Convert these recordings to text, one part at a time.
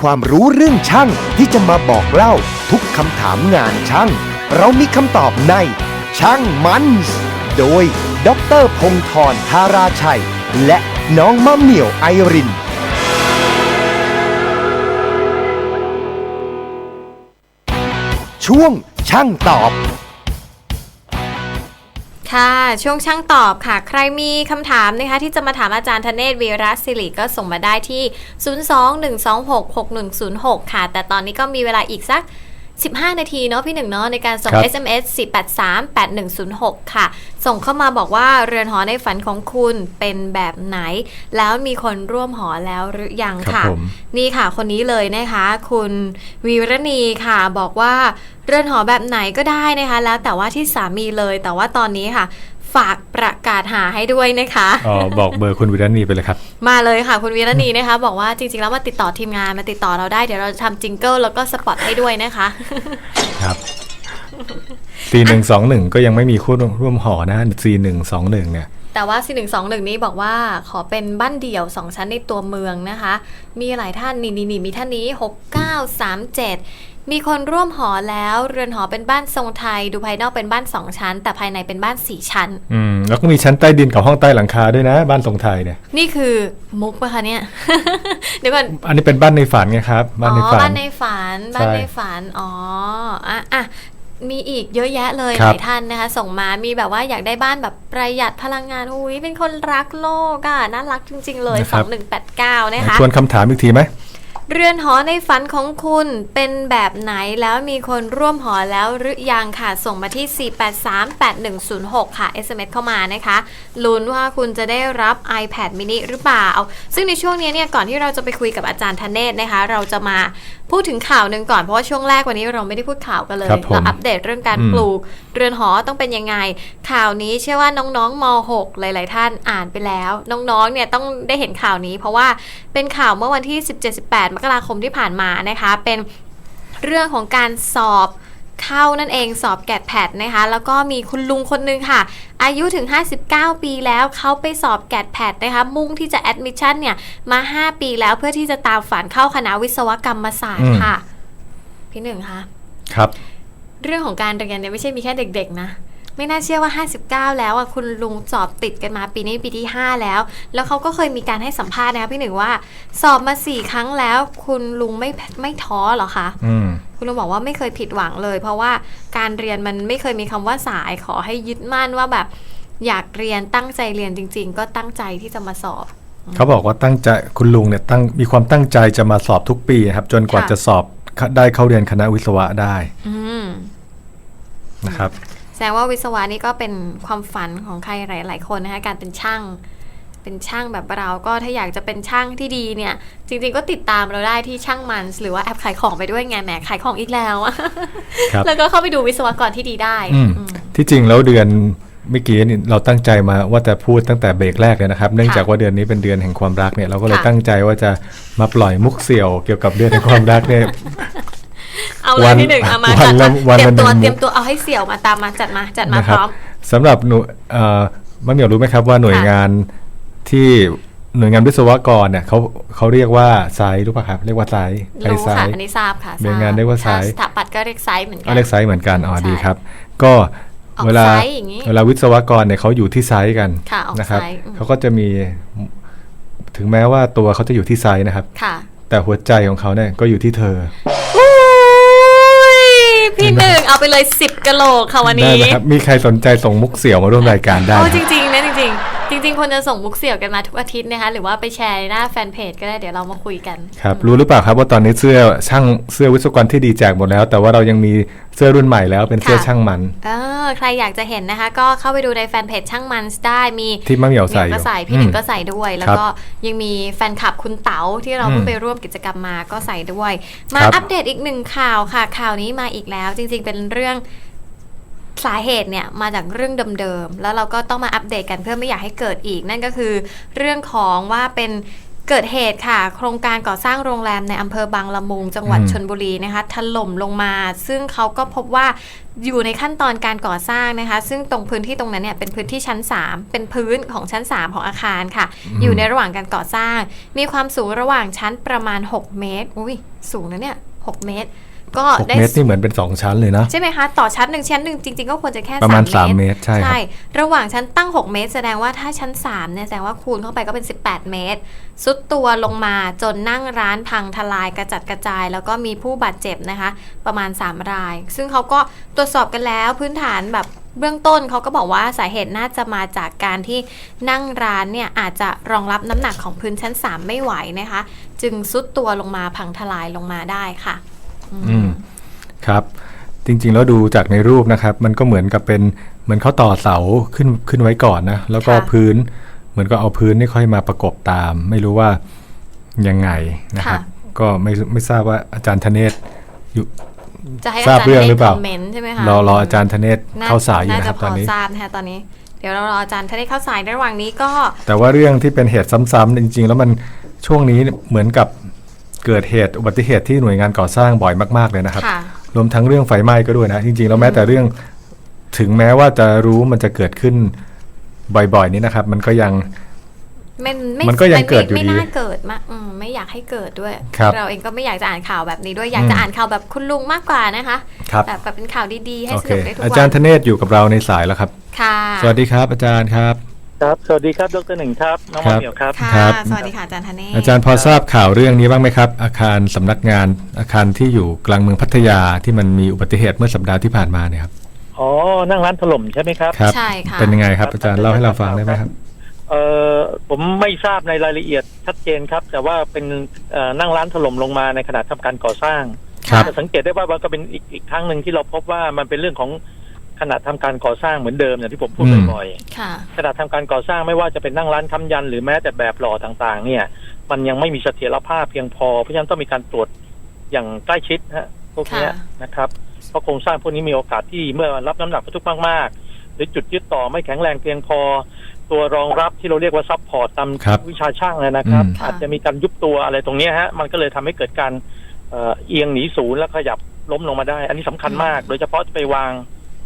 ความรู้เรื่องช่างที่จะมาบอกเล่าทุกคำถามงานช่าง เรามีคำตอบในช่างมันส์โดยดรพงธรธาราชัย และน้องมะเหมี่ยวไอริน ช่วงช่างตอบ ค่ะ ช่วงช่างตอบค่ะ ใครมีคำถามนะคะที่จะมาถามอาจารย์ธเนศวีระศิริก็ส่งมาได้ที่ 021266106 ค่ะ แต่ตอนนี้ก็มีเวลาอีกสัก 15 นาทีเนาะพี่หนึ่งเนาะในการส่งครับ SMS 4838106 ค่ะ ส่งเข้ามาบอกว่าเรือนหอในฝันของคุณเป็นแบบไหน แล้วมีคนร่วมหอแล้วหรือยังครับค่ะผมนี่ค่ะคนนี้เลยนะคะ คุณวีรณีค่ะบอกว่า เรือนหอแบบไหนก็ได้นะคะ แล้วแต่ว่าที่สามีเลย แต่ว่าตอนนี้ค่ะ ฝากประกาศหาให้ด้วยนะคะอ๋อบอกเบอร์คุณวิรณีไปเลยครับ มาเลยค่ะคุณวีรณีนะคะ บอกว่าจริงๆแล้วมาติดต่อทีมงานมาติดต่อเราได้เดี๋ยวเราจะทำจิงเกิลแล้วก็สปอตให้ด้วยนะคะ ครับตีหนึ่งสองหนึ่งก็ยังไม่มีคู่ร่วมหอนะซีหนึ่งสองหนึ่งเนี่ยแต่ว่า4 1 2 1นี้บอกว่าขอเป็นบ้านเดี่ยว2ชั้นในตัวเมืองนะคะ มีหลายท่านนี่นี่นี่มีท่านนี้6937มี คนร่วมหอแล้ว เรือนหอเป็นบ้านทรงไทย ดูภายนอกเป็นบ้าน2ชั้น แต่ภายในเป็นบ้าน4ชั้น อืมแล้วก็มีชั้นใต้ดินกับห้องใต้หลังคาด้วยนะ บ้านทรงไทยเนี่ย นี่คือมุกปะคะเนี่ย เดี๋ยวก่อนอันนี้เป็นบ้านในฝันไงครับ บ้านในอ๋อฝันบ้านในฝันบ้านใช่ในฝันอ๋ออะอะมีอีกเยอะแยะเลยคหรับลายท่านนะคะ ส่งมามีแบบว่าอยากได้บ้านแบบประหยัดพลังงานอุ้ยเป็นคนรักโลกอะน่ารักจริง ๆ เลย 2189 นะคะชวนคำถามอีกทีไหม เรือนหอในฝันของคุณเป็นแบบไหนแล้วมีคนร่วมหอแล้วหรือยังค่ะ ส่งมาที่ 4838106 ค่ะ SMS เข้ามานะคะลุ้นว่าคุณจะได้รับ iPad mini หรือเปล่า ซึ่งในช่วงนี้เนี่ยก่อนที่เราจะไปคุยกับอาจารย์ธเนศนะคะ เราจะมาพูดถึงข่าวหนึ่งก่อนเพราะว่าช่วงแรกวันนี้เราไม่ได้พูดข่าวกันเลยครับผมเราอัปเดตเรื่องการอืมปลูก เรือนหอต้องเป็นยังไง ข่าวนี้เชื่อว่าน้องๆม .6 หลาย ๆ ท่านอ่านไปแล้ว น้องๆเนี่ยต้องได้เห็นข่าวนี้ เพราะว่าเป็นข่าวเมื่อวันที่17-18มกราคมที่ผ่านมานะคะเป็นเรื่องของการสอบเข้านั่นเองสอบแกดแพดนะคะ แล้วก็มีคุณลุงคนนึงค่ะ อายุถึง 59 ปีแล้วเขาไปสอบแกดแพดนะคะ มุ่งที่จะแอดมิชชั่นเนี่ยมา 5 ปีแล้วเพื่อที่จะตามฝันเข้าคณะวิศวกรรมศาสตร์ค่ะ พี่หนึ่งคะครับ เรื่องของการเรียนเนี่ยไม่ใช่มีแค่เด็ก ๆ นะ ไม่น่าเชื่อว่า 59 แล้วอะคุณลุงสอบติดกันมาปีนี้ปีที่ 5 แล้ว แล้วเขาก็เคยมีการให้สัมภาษณ์นะคะพี่หนึ่งว่า สอบมา 4 ครั้งแล้ว คุณลุงไม่ไม่ท้อเหรอคะอืมคุณลุงบอกว่าไม่เคยผิดหวังเลย เพราะว่าการเรียนมันไม่เคยมีคำว่าสายขอให้ยึดมั่นว่าแบบอยากเรียนตั้งใจเรียนจริง ๆ ก็ตั้งใจที่จะมาสอบเขาบอกว่าตั้งใจคุณลุงเนี่ยตั้งมีความตั้งใจจะมาสอบทุกปีนะครับ จนกว่าค่ะจะสอบได้เข้าเรียนคณะวิศวะได้อืมนะครับ แสดงว่าวิศวะนี่ก็เป็นความฝันของใครหลาย ๆ คนนะคะการเป็นช่างเป็นช่างแบบเราก็ถ้าอยากจะเป็นช่างที่ดีเนี่ย จริง ๆ ก็ติดตามเราได้ที่ช่างมันหรือว่าแอปขายของไปด้วยไงแหมขายของอีกแล้วอะครับแล้วก็เข้าไปดูวิศวกรที่ดีได้อืมอืมที่จริงแล้วเดือนเมื่อกี้นี่เราตั้งใจมาว่าจะพูดตั้งแต่เบรกแรกเลยนะครับ เนื่องจากว่าเดือนนี้เป็นเดือนแห่งความรักเนี่ยเราก็เลยค่ะตั้งใจว่าจะมาปล่อยมุกเสี่ยวเกี่ยวกับเดือนแห่งความรักเนี่ย เอาเลวัยนที่หนึ่งเอามาวันจัดละมาวันเตรียละมตัวหนึ่งมุกเตรียมตัวเอาให้เสี่ยวมาตามมาจัดมาจัดมานะคพรับร้อม สำหรับหนูเอ่อมะเหมียวรู้ไหมครับว่าหน่วยค่ะงานที่หน่วยงานวิศวกรเนี่ยเขาเขาเรียกว่าไซต์รู้ป่ะครับ เรียกว่าไซต์ใครรู้ไซค่ะต์ อันนี้ทราบค่ะหน่วยงานเรียกว่าไซส์ถ้สถาปัตย์ก็เรียกไซส์เหมือนกัก็เรียกไซต์เหมือนกันอ๋อใช่ดีครับ ก็ออกเวลาไซต์อย่างนี้เวลาวิศวกรเนี่ยเขาอยู่ที่ไซต์กันค่ะออกนะครับไซต์อืม เขาก็จะมีถึงแม้ว่าตัวเขาจะอยู่ที่ไซต์นะครับ ค่ะ แต่หัวใจของเขาเนี่ยก็อยู่ที่เธออุ้ย พี่หนึ่งเอาไปเลยสิบกะโหลกค่ะวันได้นี้นะครับ มีใครสนใจส่งมุกเสี่ยวมาร่วมรายการได้โอ้นะจริง ๆ นะ จริง ๆ จริง ๆ คนจะส่งมุกเสี่ยวกันมาทุกอาทิตย์นะคะหรือว่าไปแชร์ในหน้าแฟนเพจก็ได้เดี๋ยวเรามาคุยกัน ครับ รู้หรือเปล่าครับว่าตอนนี้เสื้อช่างเสื้อวิศวกรที่ดีแจกหมดแล้ว แต่ว่าเรายังมี เสื้อรุ่นใหม่แล้วเป็นเสื้อค่ะช่างมัน เออ ใครอยากจะเห็นนะคะ ก็เข้าไปดูในแฟนเพจช่างมันส์ได้มีที่มะเหมียวใส่ก็อยู่ใส่พี่หนึ่งอืมก็ใส่ด้วย แล้วครับก็ยังมีแฟนคลับคุณเต๋าที่เราอืมเพิ่งไปร่วมกิจกรรมมาก็ใส่ด้วย มาครับอัปเดตอีกหนึ่งข่าวค่ะ ข่าวนี้มาอีกแล้ว จริง ๆ เป็นเรื่องสาเหตุเนี่ยมาจากเรื่องเดิมๆ แล้วเราก็ต้องมาอัปเดตกันเพื่อไม่อยากให้เกิดอีก นั่นก็คือเรื่องของว่าเป็น เกิดเหตุค่ะ โครงการก่อสร้างโรงแรมในอำเภอบางละมุง จังหวัดอืมชนบุรีนะคะถล่มลงมา ซึ่งเขาก็พบว่าอยู่ในขั้นตอนการก่อสร้างนะคะ ซึ่งตรงพื้นที่ตรงนั้นเนี่ยเป็นพื้นที่ชั้น 3 เป็นพื้นของชั้น 3 ของอาคารค่ะ อยู่ในระหว่างการก่อสร้าง มีความสูงระหว่างชั้นประมาณ 6 เมตร อุ้ยสูงนะเนี่ย 6 เมตร ก็หกได้เมตรนี่เหมือนเป็นสองชั้นเลยนะ ใช่ไหมคะ ต่อชั้นหนึ่งชั้นหนึ่งจริง ๆ ก็ควรจะแค่ประมาณสาม3เมเมตตรรใช่ครับระหว่างชั้นตั้ง 6 เมตร แสดงว่าถ้าชั้น3เนี่ยแสดงว่าคูณเข้าไปก็เป็น 18 เมตร สุดตัวลงมาจนนั่งร้านพังทลายกระจัดกระจาย แล้วก็มีผู้บาดเจ็บนะคะ ประมาณ 3 ราย ซึ่งเขาก็ตรวจสอบกันแล้วพื้นฐานแบบเบื้องต้นเขาก็บอกว่าสาเหตุน่าจะมาจากการที่นั่งร้านเนี่ยอาจจะรองรับน้ำหนักของพื้นชั้น 3 ไม่ไหวนะคะ จึงสุดตัวลงมาพังทลายลงมาได้ค่ะ อืมครับ จริง ๆ แล้วดูจากในรูปนะครับ มันก็เหมือนกับเป็นเหมือนเขาต่อเสาขึ้นขึ้นไว้ก่อนนะแล้วก็ค่ะพื้น เหมือนก็เอาพื้นนี่ค่อยมาประกบตาม ไม่รู้ว่ายังไงนะครับก็ไม่ไม่ทราบว่าอาจารย์ธเนศอยู่ จะให้อาทราบจารย์เรื่องให้หรือเปล่าคอมเมนต์ใช่ไหมคะรอรออาจารย์ธเนศน่เข้าสายอยู่นะครับาจตอนนี้พทราบนะคะตอนนี้ เดี๋ยวเรารออาจารย์ถ้าได้เข้าสายในระหว่างนี้ก็ แต่ว่าเรื่องที่เป็นเหตุซ้ำๆจริง ๆ แล้วมันช่วงนี้เหมือนกับ เกิดเหตุอุบัติเหตุที่หน่วยงานก่อสร้างบ่อยมาก ๆ เลยนะครับ ค่ะ รวมทั้งเรื่องไฟไหม้ก็ด้วยนะ จริง ๆ แล้วแม้แต่เรื่องถึงแม้ว่าจะรู้มันจะเกิดขึ้นบ่อยๆ นี้นะครับ มันก็ยังไม่มันก็ยังเกิดอยู่ไม่ดีน่าเกิดมากอืมไม่อยากให้เกิดด้วย ครับเราเองก็ไม่อยากจะอ่านข่าวแบบนี้ด้วยอยากจะอืม อ่านข่าวแบบคุณลุงมากกว่านะคะครับ แบบแบบเป็นข่าวดีๆให้โอสเค นุกได้ทุกอาวัจารย์ธเนศอยู่กับเราในสายแล้วครับ ค่ะ สวัสดีครับ อาจารย์ครับ ครับ สวัสดีครับ ดรหนึ่งครับ น้องครัมาบเหมียวครับ ค่ะ ครับ สวัสดีค่ะอาจารย์ธเนศอาจารย์พอทราบข่าวเรื่องนี้บ้างไหมครับ อาคารสำนักงานอาคารที่อยู่กลางเมืองพัทยาที่มันมีอุบัติเหตุเมื่อสัปดาห์ที่ผ่านมาเนี่ยครับอ๋อ นั่งร้านถล่มใช่ไหมครับ ครับ ใช่ค่ะ เป็นยังไงครับ อาจารย์เล่าให้เราฟังได้ไหมครับ เออผมไม่ทราบในรายละเอียดชัดเจนครับ แต่ว่าเป็นเอ่อนั่งร้านถล่มลงมาในขณะทำการก่อสร้างครับ จะสังเกตได้ว่ามันก็เป็นอีกอีกครั้งหนึ่งที่เราพบว่ามันเป็นเรื่องของ ขณะทำการก่อสร้างเหมือนเดิมอย่างที่ผมพูดอืมบ่อยค่ะๆขณะทำการก่อสร้างไม่ว่าจะเป็นนั่งร้านค้ำยัน หรือแม้แต่แบบหล่อต่างๆ เนี่ย มันยังไม่มีเสถียรภาพเพียงพอ เพราะฉะนั้นต้องมีการตรวจอย่างใกล้ชิดฮะพวกเนี้ยค่ะนะครับเพราะโครงสร้างพวกนี้มีโอกาสที่เมื่อรับน้ำหนักบรรทุกมากๆ หรือจุดยึดต่อไม่แข็งแรงเพียงพอ ตัวรองรับที่เราเรียกว่าซับพอร์ตตามครับวิชาช่างนะครับอืมค่ะอาจจะมีการยุบตัวอะไรตรงเนี้ยฮะมันก็เลยทำให้เกิดการเอ่อเอียงหนีศูนย์แล้วขยับล้มลงมาได้ อันนี้สำคัญมาก โดยเฉพาะไปวาง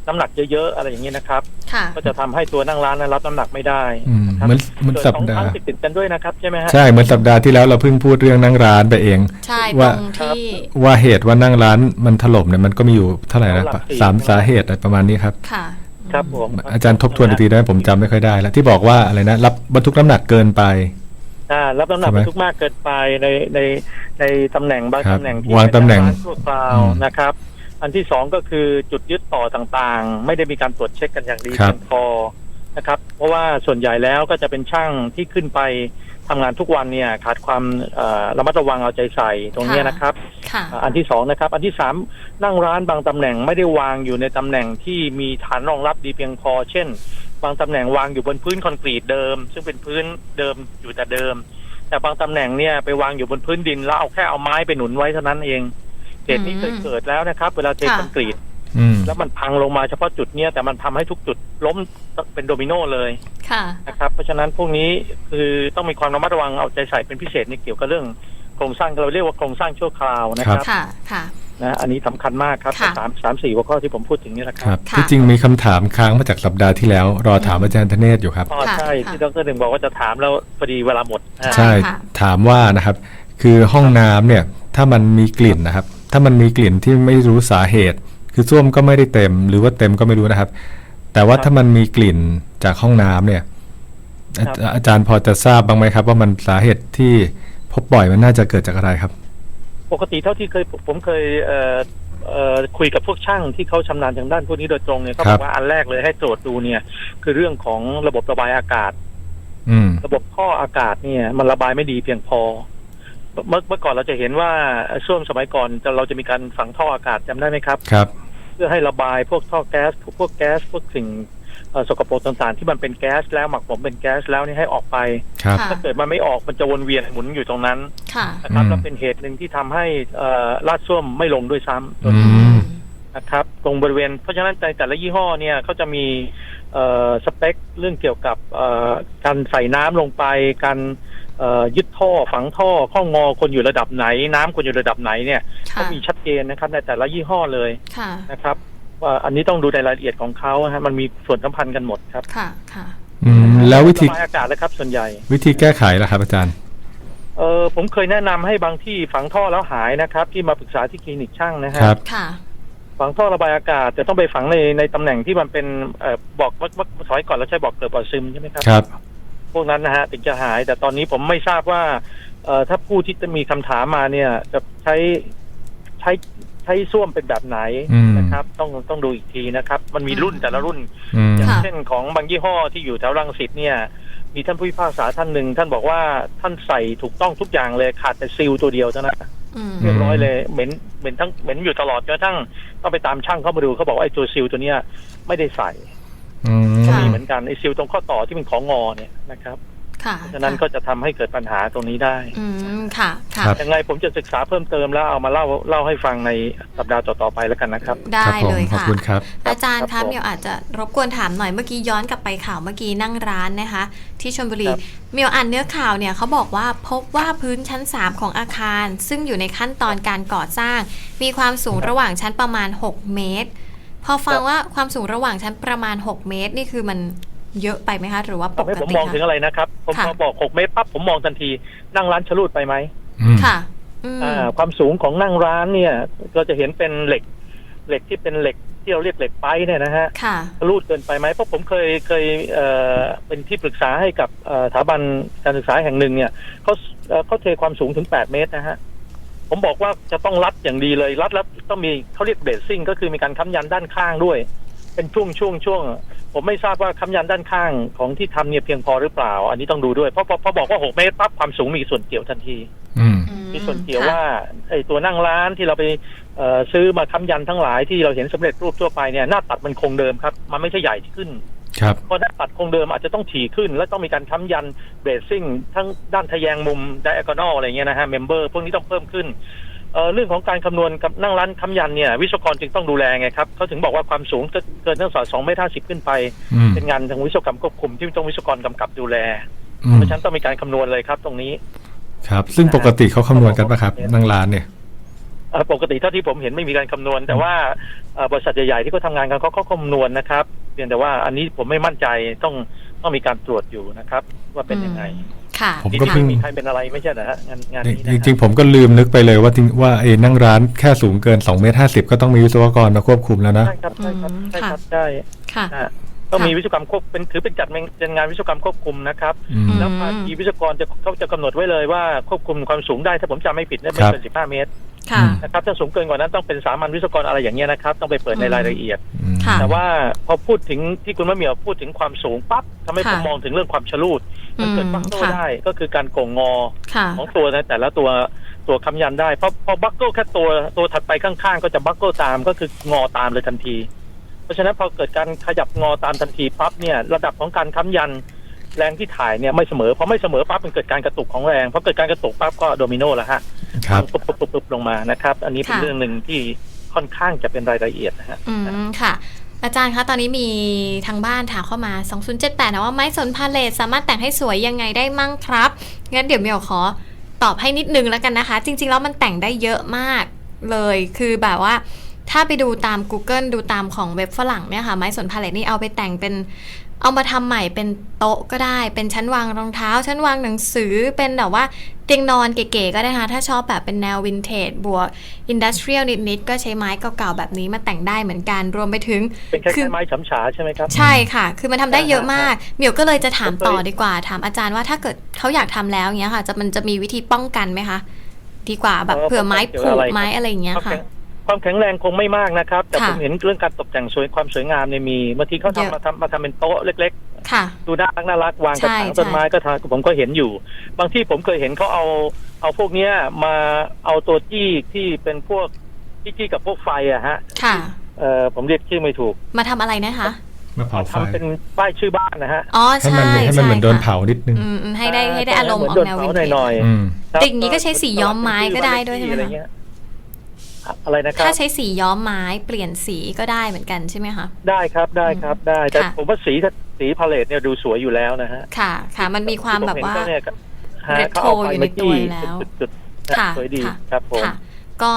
น้ำหนักเยอะๆอะไรอย่างนี้นะครับ ค่ะ ก็จะทำให้ตัวนั่งร้านนั้นรับน้ำหนักไม่ได้อืมนะครับเหมือนเหมือนเกิดสัปสองดาครั้ห์งติดๆกันด้วยนะครับใช่ไหมฮะใช่เหมือนสัปดาห์ที่แล้วเราเพิ่งพูดเรื่องนั่งร้านไปเอง ใช่ตว่ารงที่ว่าเหตุว่านั่งร้านมันถล่มเนี่ยมันก็มีอยู่เท่าไหร่นะหลักสี่สามสาเหตุอะไรประมาณนี้ครับค่ะครับผมอาจารย์ทบทวนอีกทีได้ไหมผมจำไม่ค่อยได้แล้วที่บอกว่าอะไรนะรับบรรทุกน้ำหนักเกินไปอ่ารับน้ำหนักใช่ไหมบรรทุกมากเกินไปในในในตำแหน่งบางครับตำแหน่งที่วางตำแหน่งเป็นร้านชั่วคราวอืมนะครับ อันที่สองก็คือจุดยึดต่อต่างๆ ไม่ได้มีการตรวจเช็คกันอย่างดีครับเพียงพอนะครับ เพราะว่าส่วนใหญ่แล้วก็จะเป็นช่างที่ขึ้นไปทำงานทุกวันเนี่ยขาดความเอ่อระมัดระวังเอาใจใส่ตรงเนี้ยค่ะนะครับค่ะอ่าอันที่สองนะครับ อันที่สามนั่งร้านบางตำแหน่งไม่ได้วางอยู่ในตำแหน่งที่มีฐานรองรับดีเพียงพอ เช่น บางตำแหน่งวางอยู่บนพื้นคอนกรีตเดิม ซึ่งเป็นพื้นเดิมอยู่แต่เดิม แต่บางตำแหน่งเนี่ยไปวางอยู่บนพื้นดินแล้วเอาแค่เอาไม้ไปหนุนไว้เท่านั้นเอง เหตุนี้เคยเกิดแล้วนะครับ เวลาเทค่ะคอนกรีตอืมแล้วมันพังลงมาเฉพาะจุดเนี้ยแต่มันทำให้ทุกจุดล้มเป็นโดมิโนเลยค่ะนะครับเพราะฉะนั้นพวกนี้คือต้องมีความระมัดระวังเอาใจใส่เป็นพิเศษในเกี่ยวกับเรื่องโครงสร้างเราเรียกว่าโครงสร้างชั่วคราวนะครับค่ะค่ะนะอันนี้สำคัญมากครับค่ะสามสามสี่หัวข้อที่ผมพูดถึงนี่แหละคครัรับค่ะที่จริงมีคำถามค้างมาจากสัปดาห์ที่แล้ว รอถามอาจารย์ธเนศอยู่ครับอ๋อค่ะใช่ค่ะที่ดรหนึ่งบอกว่าจะถามแล้วพอดีเวลาหมดอ่าใช่ค่ะถามว่านะครับ คือห้องน้ำเนี่ย ถ้ามันมีกลิ่นนะครับ ถ้ามันมีกลิ่นที่ไม่รู้สาเหตุ คือส้วมก็ไม่ได้เต็ม หรือว่าเต็มก็ไม่รู้นะครับ แต่ว่าถ้ามันมีกลิ่นจากห้องน้ำเนี่ยอาอาจารย์พอจะทราบบ้างไหมครับ ว่ามันสาเหตุที่พบบ่อยมันน่าจะเกิดจากอะไรครับ ปกติเท่าที่เคยผมเคยเอ่อเอ่อคุยกับพวกช่างที่เขาชำนาญทางด้านพวกนี้โดยตรงเนี่ยเขาครับบอกว่าอันแรกเลยให้ตรวจดูเนี่ย คือเรื่องของระบบระบายอากาศอืมระบบท่ออากาศเนี่ย มันระบายไม่ดีเพียงพอ เมื่อเมื่อก่อนเราจะเห็นว่าช่วงสมัยก่อนจะเราจะมีการฝังท่ออากาศจำได้ไหมครับครับ เพื่อให้ระบายพวกท่อแก๊สพวกแก๊สพวกสิ่งเอ่อสกปรกต่างๆที่มันเป็นแก๊สแล้วหมักผมเป็นแก๊สแล้วนี่ให้ออกไปครับค่ะถ้าเกิดมันไม่ออกมันจะวนเวียนหมุนอยู่ตรงนั้นค่ะนะครับอืมแล้วเป็นเหตุหนึ่งที่ทำให้เอ่อลาดส้วมไม่ลงด้วยซ้ำอืมนะครับ ตรงบริเวณ เพราะฉะนั้นในแต่ละยี่ห้อเนี่ยเขาจะมีเอ่อสเปคเรื่องเกี่ยวกับเอ่อการใส่น้ำลงไปการเอ่อ ยึดท่อฝังท่อข้องอคนอยู่ระดับไหน น้ำคนอยู่ระดับไหนเนี่ยค่ะก็มีชัดเจนนะครับในแต่ละยี่ห้อเลยค่ะนะครับ ว่าอันนี้ต้องดูในรายละเอียดของเขาฮะมันมีส่วนสัมพันธ์กันหมดครับค่ะค่ะอืมแล้ววิธีระบายอากาศเลยครับส่วนใหญ่ วิธีแก้ไขล่ะครับ อาจารย์เออผมเคยแนะนำให้บางที่ฝังท่อแล้วหายนะครับ ที่มาปรึกษาที่คลินิกช่างนะฮะครับค่ะฝังท่อระบายอากาศแต่ต้องไปฝังในในตำแหน่งที่มันเป็นเอ่อบอกว่าว่าถอยก่อนแล้วใช้บอกเกิดปอดซึมใช่ไหมครับครับ พวกนั้นนะฮะถึงจะหาย แต่ตอนนี้ผมไม่ทราบว่าเอ่อถ้าผู้ที่จะมีคำถามมาเนี่ย จะใช้ใช้ใช้ส้วมเป็นแบบไหนอืม นะครับ ต้องต้องดูอีกทีนะครับ มันมีรุ่นแต่ละรุ่น อืม อย่างค่ะ เช่นของบางยี่ห้อที่อยู่แถวรังสิตเนี่ย มีท่านผู้พิพากษาท่านหนึ่ง ท่านบอกว่าท่านใส่ถูกต้องทุกอย่างเลยขาดแต่ซีลตัวเดียวเท่านั้น อืม เรียบร้อยเลยเหม็นเหม็นทั้งเหม็นอยู่ตลอดจนกระทั่งต้องไปตามช่างเข้ามาดูเขาบอกว่าไอ้ตัวซีลตัวเนี้ยไม่ได้ใส่ อืมค่ะมีเหมือนกันไอ้ซีลตรงข้อต่อที่เป็นของงอเนี่ยนะครับค่ะฉะนั้นก็จะทำให้เกิดปัญหาตรงนี้ได้อืมค่ะค่ะครับยังไงผมจะศึกษาเพิ่มเติมแล้วเอามาเล่าเล่าให้ฟังในสัปดาห์ต่อๆไปแล้วกันนะครับ ได้ครับผมเลยขอบค่ะคุณครับ อาจารย์ครัคะบผมเมียวอาจจะรบกวนถามหน่อยเมื่อกี้ย้อนกลับไปข่าวเมื่อกี้นั่งร้านนะคะ ที่ชลบุรีครับเมียวอ่านเนื้อข่าวเนี่ยเขาบอกว่าพบว่าพื้นชั้น 3 ของอาคาร ซึ่งอยู่ในขั้นตอนการก่อสร้าง มีความสูงระหว่างชั้นประมาณ 6 เมตรพ อฟังว่าความสูงระหว่างชั้นประมาณ 6 เมตร นี่คือมันเยอะไปไหมคะ หรือว่าปทำกให้ผมติมองถึงคะอะไรนะครับผมค่ะพอบอก 6 เมตรปั๊บผมมองทันที นั่งร้านชะลูดไปไหมอืมค่ะอืมอ่าความสูงของนั่งร้านเนี่ย เราจะเห็นเป็นเหล็ก เหล็กที่เป็นเหล็กที่เราเรียกเหล็กไปเนี่ยนะฮะค่ะรูดเกินไปไหมเพราะผมเคยเคยเอ่อเป็นที่ปรึกษาให้กับเอ่อสถาบันการศึกษาแห่งหนึ่งเนี่ยเขาเอ่อเขาเทความสูงถึง 8 เมตรนะฮะ ผมบอกว่าจะต้องรัดอย่างดีเลยรัดแล้วต้องมีเขาเรียกเบสซิ่งก็คือมีการค้ำยันด้านข้างด้วย เป็นช่วงช่วงช่วงผมไม่ทราบว่าค้ำยันด้านข้างของที่ทำเนี่ยเพียงพอหรือเปล่า อันนี้ต้องดูด้วย เพราะพอพอบอกว่า6เมตรปั๊บความสูงมีส่วนเกี่ยวทันทีอืมอืมีส่วนเกี่ยวค่ะว่าไอ้ตัวนั่งร้านที่เราไปเอ่อซื้อมาค้ำยันทั้งหลายที่เราเห็นสำเร็จรูปทั่วไปเนี่ยหน้าตัดมันคงเดิมครับ มันไม่ใช่ใหญ่ขึ้น ครับเพราะหน้าตัดคงเดิมอาจจะต้องถี่ขึ้น และต้องมีการค้ำยันเบรซิ่งทั้งด้านทะแยงมุมไดอะกอนอลอะไรเงี้ยนะฮะเมมเบอร์พวกนี้ต้องเพิ่มขึ้นเอ่อเรื่องของการคำนวณกับนั่งร้านค้ำยันเนี่ย วิศวกรจึงต้องดูแลไงครับเขาถึงบอกว่าความสูงเกินตั้งแต่สองเมตรห้าสิบขึ้นไปอืมเป็นงานทางวิศวกรรมควบคุมที่ต้องวิศวกรกำกับดูแลอืเพมราะฉะนั้นต้องมีการคำนวณเลยครับตรงนี้ ครับ ซึ่งปกติเขาคำนวณกันปะครับนั่งร้านเนี่ยเอ่อ ปกติเท่าที่ผมเห็นไม่มีการคำนวณ แต่ว่าเอ่อบริษัทใหญ่ๆที่เขาทำงานกันเขาเขาคำนวณนะครับเพียงแต่ว่าอันนี้ผมไม่มั่นใจต้องต้องมีการตรวจอยู่นะครับ ว่าเป็นยังไงค่ะผมก็จเพิ่ริงงๆมีใครเป็นอะไรไม่ใช่นะฮะงานงานนี้นะจฮะริงๆผมก็ลืมนึกไปเลยว่าจริงว่าไอ้นั่งร้านแค่สูงเกิน2เมตร50ก็ต้องมีวิศวกรมาควบคุมแล้วนะใช่ครับใช่ครับอืมใช่ครับค่ะใช่ค่ะฮะ ต้องมีวิศวกรรมควบเป็นถือเป็นจัดเป็นงานวิศวกรรมควบคุมนะครับอืมอืมแล้วภาคีวิศวกรจะเขาจะกำหนดไว้เลยว่าควบคุมความสูงได้ถ้าผมจำไม่ผิดเนี่ยไม่ครับเกิน15 เมตรค่ะนะครับถ้าสูงเกินกว่านั้นต้องเป็นสามัญวิศวกรอะไรอย่างเงี้ยนะครับ ต้องไปเปิดในรายละเอียดอืมค่ะแต่ว่าพอพูดถึงที่คุณมะเหมียวพูดถึงความสูงปั๊บทำให้ค่ะผมมองถึงเรื่องความชะลูดมันเกิดอืมบัคเกิลค่ะได้ก็คือการโก่งงอค่ะของตัวในแต่ละตัวตัวค้ำยันได้เพราะพอบัคเกิลแค่ตัวตัวถัดไปข้างๆ ก็จะบัคเกิลตามก็คืองอตามเลยทันที เพราะฉะนั้นพอเกิดการขยับงอตามทันทีปั๊บเนี่ยระดับของการค้ำยันแรงที่ถ่ายเนี่ยไม่เสมอพอไม่เสมอปั๊บมันเกิดการกระตุกของแรงพอเกิดการกระตุกปั๊บก็โดมิโนแล้วฮะครับปุ๊บปุ๊บปุ๊บปุ๊บลงมานะครับ อันนี้เป็นค่ะเรื่องหนึ่งที่ค่อนข้างจะเป็นรายละเอียดนะฮะอืมค่ะ อาจารย์คะตอนนี้มีทางบ้านถามเข้ามา 2078นะว่าไม้สนพาเลตสามารถแต่งให้สวยยังไงได้มั่งครับงั้นเดี๋ยวเมียวขอตอบให้นิดนึงแล้วกันนะคะ จริง ๆ แล้วมันแต่งได้เยอะมากเลยคือแบบว่า ถ้าไปดูตาม Google ดูตามของเว็บฝรั่งเนี่ยค่ะ ไม้สนพาเลตนี่เอาไปแต่งเป็นเอามาทำใหม่เป็นโต๊ะก็ได้ เป็นชั้นวางรองเท้า ชั้นวางหนังสือ เป็นแบบว่าเตียงนอนเก๋ๆก็ได้ค่ะถ้าชอบแบบเป็นแนววินเทจบวกอินดัสเทรียลนิดๆ ก็ใช้ไม้เก่าๆ แบบนี้มาแต่งได้เหมือนกันรวมไปถึง เป็นแค่คือไม้ฉำฉาใช่ไหมครับ ใช่ค่ะ คือมันทำได้เยอะมากเหมียวก็เลยจะถามผมเคยต่อดีกว่า ถามอาจารย์ว่าถ้าเกิดเขาอยากทำแล้วอย่างเงี้ยค่ะ จะมันจะมีวิธีป้องกันไหมคะ ดีกว่าแบบเผื่อไม้ผุไม้อะไรอย่างเงี้ยความค่ะแข็ง ความแข็งแรงคงไม่มากนะครับ แต่ค่ะผมเห็นเรื่องการตกแต่งสวยความสวยงามเนี่ยมีบางทีเขาเยอะทำมาทำมาทำเป็นโต๊ะเล็กค่ะๆดูน่ารักน่ารักวางกระใช่ถางต้นไม้ก็ทางผมก็เห็นอยู่ บางที่ผมเคยเห็นเขาเอา เอาพวกเนี้ยมาเอาตัวจี้ที่เป็นพวกจี้จี้กับพวกไฟอะฮะค่ะเอ่อผมเรียกชื่อไม่ถูก มาทำอะไรนะคะมาเผาไฟทำเป็นป้ายชื่อบ้านนะฮะอ๋อให้ใช่มันให้มันเหมือนโดนใช่ค่ะเผานิดนึงอืมอืมให้ได้ให้ได้อารมณ์ออกแนววินหเทน่อยจหน่อยๆอืมครับแต่อย่างนี้ก็ใช้สีย้อมไม้ก็ได้ด้วยใช่ไหมคะ อะรเงี้ยอะไรนะครับถ้าใช้สีย้อมไม้เปลี่ยนสีก็ได้เหมือนกันใช่ไหมคะ ได้ครับได้ครับได้ แต่ค่ะ ผมว่าสีสีพาเลตเนี่ยดูสวยอยู่แล้วนะฮะค่ะ ค่ะ มันมีความแบบว่าที่ผเห็นก็เนี่ยฮฮะ Retro เขาเอาไฟอยู่ในมาตัวจี้แล้ว จุดๆนะค่ะสวยดีค่ะครับผม ค่ะ ก็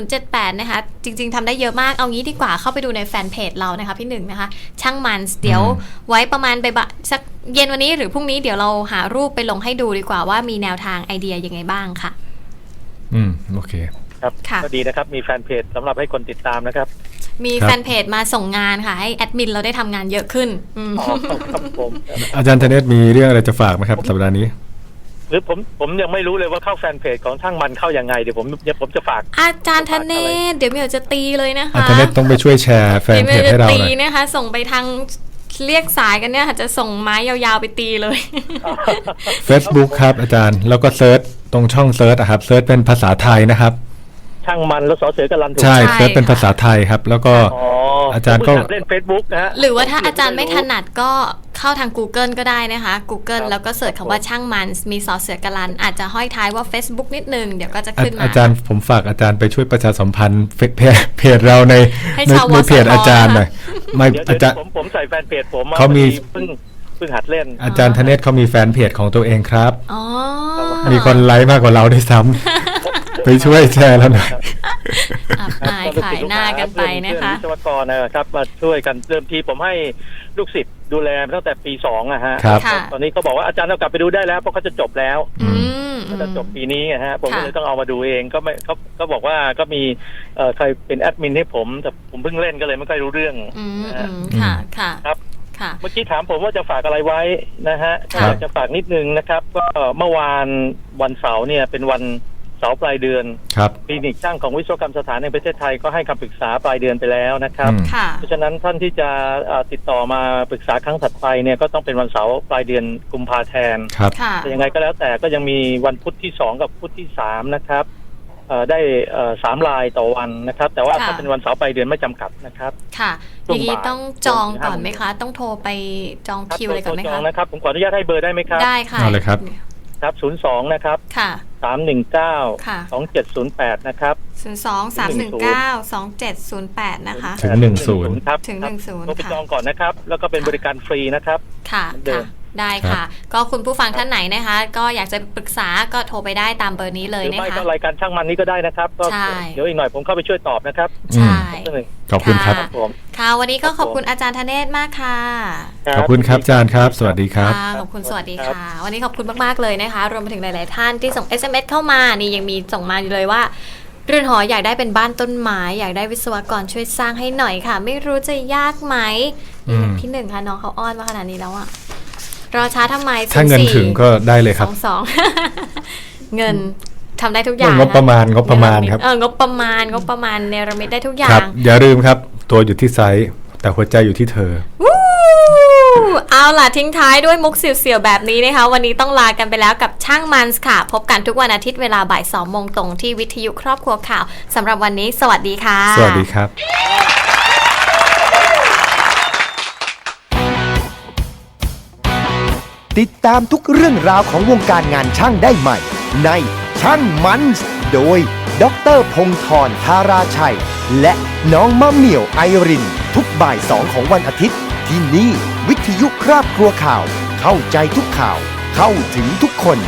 2078 นะคะ จริง ๆทำได้เยอะมาก เอางี้ดีกว่าเข้าไปดูในแฟนเพจเรานะคะพี่หนึ่งนะคะ ช่างมันเดี๋ยวไว้ประมาณบ่ายๆสักเย็นวันนี้หรือพรุ่งนี้เดี๋ยวเราหารูปไปลงให้ดูดีกว่าว่ามีแนวทางไอเดียยังไงบ้างค่ะ อืม โอเค ครับ ค่ะ ก็ดีนะครับ มีแฟนเพจสำหรับให้คนติดตามนะครับมีครับ แฟนเพจมาส่งงานค่ะให้แอดมินเราได้ทำงานเยอะขึ้นอืม อ๋อครับผมอาจารย์ธเนศมีเรื่องอะไรจะฝากไหมครับสัปดาห์นี้ หรือผมผมยังไม่รู้เลยว่าเข้าแฟนเพจของช่างมันเข้ายังไงเดี๋ยวผมเดี๋ยวผมจะฝาก อาจารย์ธเนศเดี๋ยวเมียวจะตีเลยนะคะอาจารย์ธเนศต้องไปช่วยแชร์แฟนเพจให้เราดี๋ยวหมีน่อยจะตีนะคะ ส่งไปทางเรียกสายกันเนี่ยค่ะจะส่งไม้ยาวๆไปตีเลย Facebook ครับอาจารย์แล้วก็เซิร์ชตรงช่องเซิร์ชอะครับเซิร์ชเป็นภาษาไทยนะครับ ช่างมันแล้วสอเสือกันลันถูกใช่ใช่เซิร์ชเป็นค่ะภาษาไทยครับ แล้วก็ อ๋ออาจารย์ก็ผมหัดเล่น Facebook นะฮะ หรือว่าถ้าอาจารย์ไม่ถนัดก็เข้าทาง Google ก็ได้นะคะ Google แล้วก็เสิร์ชคำว่าช่างมัน มีสอเสือกรัน อาจจะห้อยท้ายว่า Facebook นิดนึง เดี๋ยวก็จะอาขึ้นมา อาจารย์ผมฝากอาจารย์ไปช่วยประชาสัมพันธ์เพจเพจเพจเราในให้ในชาวในเพจวสทอาจารย์หน่อยไม่เดี๋ยวอาเดี๋จารยวย์ ผมผมใส่แฟนเพจผมเขามี พอดีเพิ่งเพิ่งหัดเล่น อาจารย์ธเนศเขามีแฟนเพจของตัวเองครับ อ๋อ มีคนไลค์มากกว่าเราด้วยซ้ำ ไปช่วยแชร์แล้วหน่อยอับอายขายหน้ากันไปนะคะเพื่อวิศวกรนะครับมาช่วยกันเริ่มทีผมให้ลูกศิษย์ดูแลมาตั้งแต่ปีสองอะฮะครับค่ะตอนนี้เขาบอกว่าอาจารย์เรากลับไปดูได้แล้วเพราะเขาจะจบแล้วอืมเขาจะจบปีนี้อะฮะผมก็ค่ะเลยต้องเอามาดูเองก็ไม่เขาก็บอกว่าก็มีเอ่อใครเป็นแอดมินให้ผม แต่ผมเพิ่งเล่นก็เลยไม่ค่อยรู้เรื่องอืมนะอืฮะมค่ะค่ะครับค่ะเมื่อกี้ถามผมว่าจะฝากอะไรไว้นะฮะก็ครับอยากจะฝากนิดนึงนะครับ ก็เมื่อวานวันเสาร์เนี่ยเป็นวัน เสาร์ปลายเดือนครับ คลินิกช่างของวิศวกรรมสถานในประเทศไทยก็ให้คำปรึกษาปลายเดือนไปแล้วนะครับ อืม ค่ะ เพราะฉะนั้นท่านที่จะเอ่อติดต่อมาปรึกษาครั้งถัดไปเนี่ยก็ต้องเป็นวันเสาร์ปลายเดือนกุมภาแทน ครับ ค่ะ แต่ยังไงก็แล้วแต่ก็ยังมีวันพุธที่สองกับพุธที่สามนะครับเอ่อได้เอ่อสามลายต่อวันนะครับ แต่ว่าค่ะ ถ้าเป็นวันเสาร์ปลายเดือนไม่จำกัดนะครับ ค่ะ ช่อวงย่างนี้บ่ายต้องจองก่อนช่วงไหมคะ ต้องโทรไปจองคิวรับเลยก่อนไหมโทรจคะงนะครับผมขออนุญาตให้เบอร์ได้ไหมครับได้ค่ะเอาเลยครับ ครับศูนย์สองนะครับค่ะ สามหนึ่งเก้าค่ะ สองเจ็ดศูนย์แปดนะครับศูนย์สองสามหนึ่งเก้าสองเจ็ดศูนย์แปดนะคะ ถึงหนึ่งศูนย์ ครับถึงครับหนึ่งศูนย์โทรไปค่ะ จองก่อนนะครับ แล้วก็เป็นบริการฟรีนะครับ ค่ะเหมือนเดิค่ะ ม ได้ค่ะ ก็คุณผู้ฟังท่านไหนนะคะ ก็อยากจะปรึกษาก็โทรไปได้ตามเบอร์นี้เลหยรือนะไม่คะก็รายการช่างมันนี้ก็ได้นะครับก็ใช่เดี๋ยวอีกหน่อยผมเข้าไปช่วยตอบนะครับใช่เรื่องหนึ่งขอบคุณครับครับผมค่ะวันนี้ก็ขอบคุณอาจารย์ธเนศมากค่ะ ขอบคุณครับอาจารย์ครับ สวัสดีครับค่ะขอบคุณสวัสดีค่ะ วันนี้ขอบคุณมากๆเลยนะคะ รวมไปถึงหลาย ๆ ท่านที่ส่ง SMS เข้ามานี่ยังมีส่งมาอยู่เลยว่าเรือนหออยากได้เป็นบ้านต้นไม้อยากได้วิศวกรช่วยสร้างให้หน่อยค่ะ ไม่รู้จะยากไหมอืมพี่หนึ่งค่ะน้องเขาอ้อนมาขนาดนี้แล้วอะ รอช้าทำไมถ้าเงิน04ถึงก็ได้เลยคสรับองสองเงินทำได้ทุกอย่างงบประมาณงบประมาณครับเอองบประมาณงบประมาณเนรมิตได้ทุกอย่าครับงอย่าลืมครับ ตัวอยู่ที่ไซส์แต่หัวใจอยู่ที่เธอวู้เอาล่ะทิ้งท้ายด้วยมุกเสียวๆแบบนี้นะคะ วันนี้ต้องลากันไปแล้วกับช่างมันส์ค่ะ พบกันทุกวันอาทิตย์เวลาบ่าย2โมงตรงที่วิทยุครอบครัวข่าวสำหรับวันนี้ สวัสดีค่ะ สวัสดีครับ ติดตามทุกเรื่องราวของวงการงานช่างได้ใหม่ ในช่างมันส์โดยดรพงธรธาราชัย และน้องมะเหมี่ยวไอริน ทุกบ่ายสองของวันอาทิตย์ ที่นี่วิทยุครอบครัวข่าว เข้าใจทุกข่าว เข้าถึงทุกคน